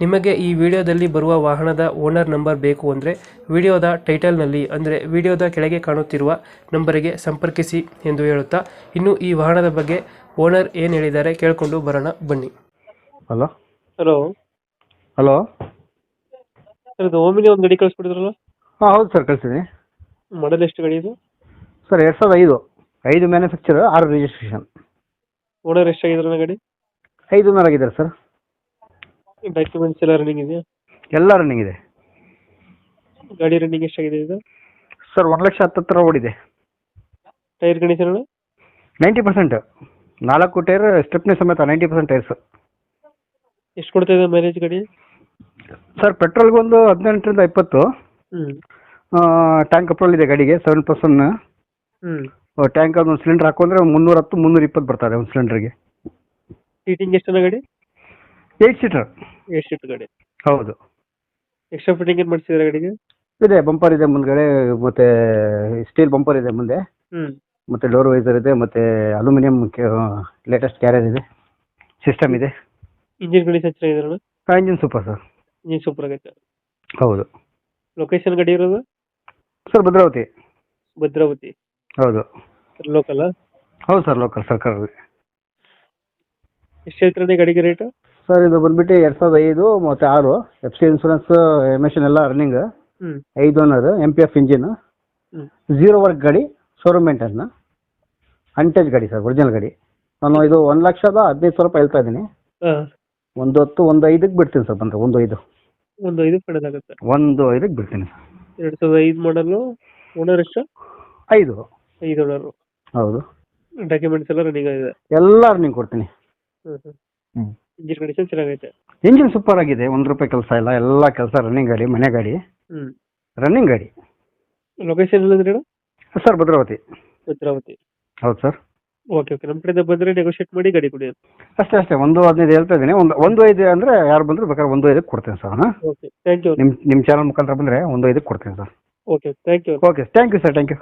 ನಿಮಗೆ ಈ ವಿಡಿಯೋದಲ್ಲಿ ಬರುವ ವಾಹನದ ಓನರ್ ನಂಬರ್ ಬೇಕು ಅಂದರೆ ವಿಡಿಯೋದ ಟೈಟಲ್ನಲ್ಲಿ ಅಂದರೆ ವಿಡಿಯೋದ ಕೆಳಗೆ ಕಾಣುತ್ತಿರುವ ನಂಬರಿಗೆ ಸಂಪರ್ಕಿಸಿ ಎಂದು ಹೇಳುತ್ತಾ ಇನ್ನು ಈ ವಾಹನದ ಬಗ್ಗೆ ಓನರ್ ಏನು ಹೇಳಿದ್ದಾರೆ ಕೇಳಿಕೊಂಡು ಬರೋಣ ಬನ್ನಿ. ಹಲೋ? ಹಲೋ? ಹಲೋ? ಸರ್ ಇದು ಓಮಿನಿ ಒಂದು ಗಡಿ ಕಳಿಸ್ಬಿಡಿದ್ರಲ್ಲ ಹಾಂ ಹೌದು ಸರ್ ಕಳಿಸಿದೆ ಮಾಡಲ್ ಎಷ್ಟು ಗಡಿ ಇದು? ಸರ್ ಎರಡು ಸಾವಿರದ ಐದು. ಐದು ಮ್ಯಾನುಫ್ಯಾಕ್ಚರ್ ಆರು ರಿಜಿಸ್ಟ್ರೇಷನ್ ಓನರ್ ಎಷ್ಟಾಗಿದ್ರೆ ಗಡಿ? ಐದು ಮೇಲೆ ಆಗಿದ್ದಾರೆ ಸರ್. ಡಾಕ್ಯುಮೆಂಟ್ಸ್ ಎಲ್ಲ ರನ್ನಿಂಗ್ ಇದೆಯಾ? ಎಲ್ಲ ರನ್ನಿಂಗ್ ಇದೆ. ಗಾಡಿ ರನ್ನಿಂಗ್ ಎಷ್ಟಾಗಿದೆ ಇದು? ಸರ್ ಒಂದು ಲಕ್ಷ ಹತ್ತತ್ರ ಓಡಿದೆ. Tyre condition ninety percent. ನಾಲ್ಕು ಟೈರ್ ಸ್ಟೆಪ್ನಿ ಸಮೇತ ನೈಂಟಿ ಪರ್ಸೆಂಟ್ ಟೈರ್ಸ್ ಎಷ್ಟು ಕೊಡ್ತಾ ಇದೆ ಮೈಲೇಜ್ ಗಾಡಿ? ಸರ್ ಪೆಟ್ರೋಲ್ಗೆ ಒಂದು ಹದಿನೆಂಟರಿಂದ ಇಪ್ಪತ್ತು. ಹ್ಞೂ ಟ್ಯಾಂಕ್ ಪೆಟ್ರೋಲ್ ಇದೆ ಗಾಡಿಗೆ ಸೆವೆನ್ ಪರ್ಸನ್ ಹ್ಞೂ ಟ್ಯಾಂಕ್ ಒಂದು ಸಿಲಿಂಡರ್ ಹಾಕೊಂಡ್ರೆ ಮುನ್ನೂರ ಹತ್ತು ಮುನ್ನೂರ ಇಪ್ಪತ್ತು ಬರ್ತಾರೆ ಒಂದು ಸಿಲಿಂಡರ್ಗೆ ಸೀಟಿಂಗ್ ಎಷ್ಟು ಗಾಡಿ? ಏಯ್ಟ್ ಸೀಟರ್ ಎಷ್ಟು ಶಿಫ್ಟ್ ಗಾಡಿ. ಹೌದು. ಎಕ್ಸ್ಟ್ರಾ ಫಿಟ್ಟಿಂಗ್ ಏನು ಮಾಡಿಸಿದ್ರೆ ಗಾಡಿಗೆ? ಇದೆ ಬಂಪರ್ ಇದೆ ಮುಂದ್ಗಡೆ ಮತ್ತೆ ಸ್ಟೀಲ್ ಬಂಪರ್ ಇದೆ ಮುಂದೆ. ಹ್ಞೂ ಮತ್ತೆ ಡೋರ್ ವೈಸರ್ ಇದೆ ಮತ್ತೆ ಅಲ್ಯೂಮಿನಿಯಂ ಲೇಟೆಸ್ಟ್ ಕ್ಯಾರಿಯರ್ ಇದೆ. ಸಿಸ್ಟಮ್ ಇದೆ. Engine condition ಚೆನ್ನಾಗಿದಾರಣ engine super sir engine super ಆಗೈತೆ. ಹೌದು. ಲೊಕೇಶನ್ ಗಾಡಿ ಇರೋದು? ಸರ್ ಭದ್ರಾವತಿ. ಭದ್ರಾವತಿ. ಹೌದು. ಲೋಕಲ್ ಹೌದು ಸರ್ ಲೋಕಲ್ ಸರ್ಕಾರ ಎಷ್ಟು ಹೇಳ್ತಾರೆ ಗಾಡಿಗೆ ರೇಟ್ ಸರ್ ಇದು ಬಂದ್ಬಿಟ್ಟು ಎರಡ್ ಸಾವಿರದ ಐದು ಮತ್ತೆ ಆರು ಎಫ್ ಸಿ ಇನ್ಸೂರೆನ್ಸ್ ಎಮಿಷನ್ ಎಲ್ಲ ರನ್ನಿಂಗ್ ಹ್ಞೂ ಐದು owner M P F engine ಹ್ಞೂ ಝೀರೋ ವರ್ಕ್ ಗಾಡಿ ಶೋರೂಮ್ ಮೇಂಟೆನ್ ಅಂಟೇಜ್ ಗಾಡಿ ಸರ್ ಒರಿಜಿನಲ್ ಗಾಡಿ. ನಾನು ಇದು ಒಂದು ಲಕ್ಷದ ಹದಿನೈದು ಸಾವಿರ ರೂಪಾಯಿ ಹೇಳ್ತಾ ಇದ್ದೀನಿ. ಹಾಂ. ಒಂದು ಹತ್ತು ಒಂದು ಐದಕ್ಕೆ ಬಿಡ್ತೀನಿ ಸರ್ ಬಂದರೆ ಒಂದು ಐದು. ಒಂದು ಐದು ಒಂದು ಐದಕ್ಕೆ ಬಿಡ್ತೀನಿ. ಸರ್ ಎರಡು ಸಾವಿರದ ಐದು ಮಾಡಲು ಓನರ್ ಎಷ್ಟು? ಐದು. ಐದು ಓನರು ಹೌದು. ಡಾಕ್ಯುಮೆಂಟ್ಸ್ ಎಲ್ಲ ರನ್ನಿಂಗ್ ಆಗಿದೆ. ಎಲ್ಲ ರನ್ನಿಂಗ್ ಕೊಡ್ತೀನಿ. ಹ್ಞೂ ಹ್ಞೂ ಇಂಜಿನ್ ಕಂಡೀಷನ್ ಚೆನ್ನಾಗೈತೆ. ಇಂಜಿನ್ ಸೂಪರ್ ಆಗಿದೆ ಒಂದು ರೂಪಾಯಿ ಕೆಲಸ ಇಲ್ಲ ಎಲ್ಲ ಕೆಲಸ ರನ್ನಿಂಗ್ ಗಾಡಿ ಮನೆ ಗಾಡಿ. ಹ್ಞೂ ರನ್ನಿಂಗ್ ಗಾಡಿ. ಲೊಕೇಶನ್ ಎಲ್ಲಂದ್ರೆ ಸರ್ ಭದ್ರಾವತಿ. ಭದ್ರಾವತಿ. ಹೌದು ಸರ್ ಓಕೆ ಓಕೆ ನಮ್ಮ ಕಡೆಯಿಂದ ಬಂದರೆ ನೆಗೋಷಿಯೇಟ್ ಮಾಡಿ ಗಾಡಿ ಕೊಡಿ ಅಷ್ಟೇ ಅಷ್ಟೇ. ಒಂದು ಹದಿನೈದು ಹೇಳ್ತಾ ಇದ್ದೀನಿ. ಒಂದು ಒಂದು ಐದು ಅಂದರೆ ಯಾರು ಬಂದರೂ ಬೇಕಾದ್ರೆ ಒಂದು ಐದಕ್ಕೆ ಕೊಡ್ತೇನೆ ಸರ್ ಹಾಂ? ಓಕೆ ಥ್ಯಾಂಕ್ ಯು ನಿಮ್ಮ ನಿಮ್ಮ ಚಾನಲ್ ಮುಖಾಂತರ ಬಂದರೆ ಒಂದು ಐದಕ್ಕೆ ಕೊಡ್ತೇನೆ sir okay thank you okay thank you sir thank you